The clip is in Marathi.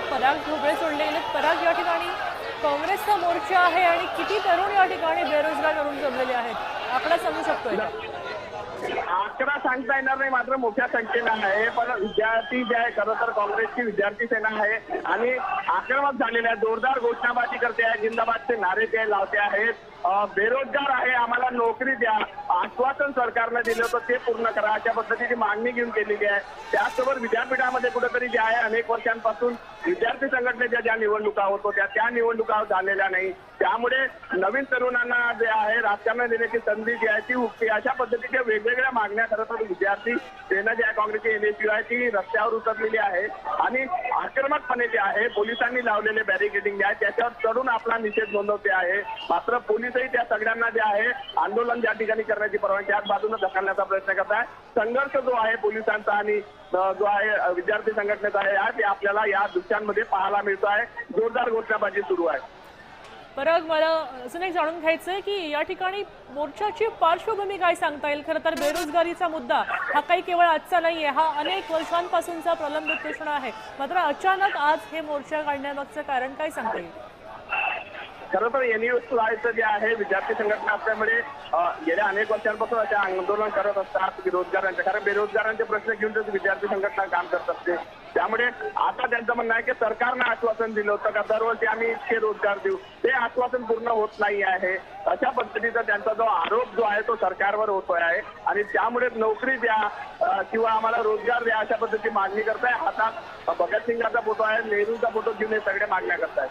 पराग ढोबळे सोडले गेलेत. पराग या ठिकाणी काँग्रेसचा मोर्चा आहे आणि किती तरुण या ठिकाणी बेरोजगार करून जमलेले आहेत? आकडा सांगू शकतोय आकडा सांगता येणार नाही मात्र मोठ्या संख्येनं आहे. पण विद्यार्थी जे आहे खरं तर काँग्रेसची विद्यार्थी सेना आहे. आणि आक्रमक झालेल्या आहे. जोरदार घोषणाबाजी करते आहे. जिंदाबादचे नारे ते लावते आहेत. बेरोजगार आहे. आम्हाला नोकरी द्या. आश्वासन सरकारनं दिलं होतं ते पूर्ण करा. अशा पद्धतीची मागणी घेऊन केलेली आहे. त्याचबरोबर विद्यापीठामध्ये कुठेतरी जे आहे अनेक वर्षांपासून विद्यार्थी संघटनेच्या ज्या निवडणुका होत होत्या त्या निवडणुका झालेल्या नाही. त्यामुळे नवीन तरुणांना जे आहे राजकारण देण्याची संधी जी आहे ती उठते. अशा पद्धतीच्या वेगवेगळ्या मागण्या खरं तर विद्यार्थी. सेना जी आहे काँग्रेसची एनएसयू आहे ती रस्त्यावर उतरलेली आहे. आणि आक्रमकपणे जे आहे पोलिसांनी लावलेले बॅरिकेडिंग जे आहे त्याच्यावर चढून आपला निषेध नोंदवते आहे. मात्र पोलिसही त्या सगळ्यांना जे आहे आंदोलन ज्या ठिकाणी करण्याची परवानगी आज बाजूने ढकलण्याचा प्रयत्न करत आहे. संघर्ष जो आहे पोलिसांचा आणि जो आहे विद्यार्थी संघटनेचा आहे ते आपल्याला या दृश्यांमध्ये पाहायला मिळतो आहे जोरदार घोषणाबाजी सुरू आहे. परत मला असं एक जाणून घ्यायचं आहे की या ठिकाणी मोर्चाची पार्श्वभूमी काय सांगता येईल? खरं तर बेरोजगारीचा मुद्दा हा काही केवळ आजचा नाहीये हा अनेक वर्षांपासूनचा प्रलंबित प्रश्न आहे. मात्र अचानक आज हे मोर्चा काढण्यामागचं कारण काय सांगता येईल? खरं तर एनयूएस जे आहे विद्यार्थी संघटना असल्यामुळे गेल्या अनेक वर्षांपासून अशा आंदोलन करत असतात बेरोजगारांचे कारण बेरोजगारांचे प्रश्न घेऊन विद्यार्थी संघटना काम करत असते त्यामुळे आता त्यांचं म्हणणं आहे की सरकारनं आश्वासन दिलं होतं का दरवर्षी आम्ही इतके रोजगार देऊ. ते आश्वासन पूर्ण होत नाही आहे. अशा पद्धतीचा त्यांचा जो आरोप जो आहे तो सरकारवर होतोय आहे. आणि त्यामुळे नोकरी द्या किंवा आम्हाला रोजगार द्या अशा पद्धतीची मागणी करताय. हातात भगतसिंगाचा फोटो आहे नेहरूचा फोटो घेऊन हे सगळे मागण्या करतायत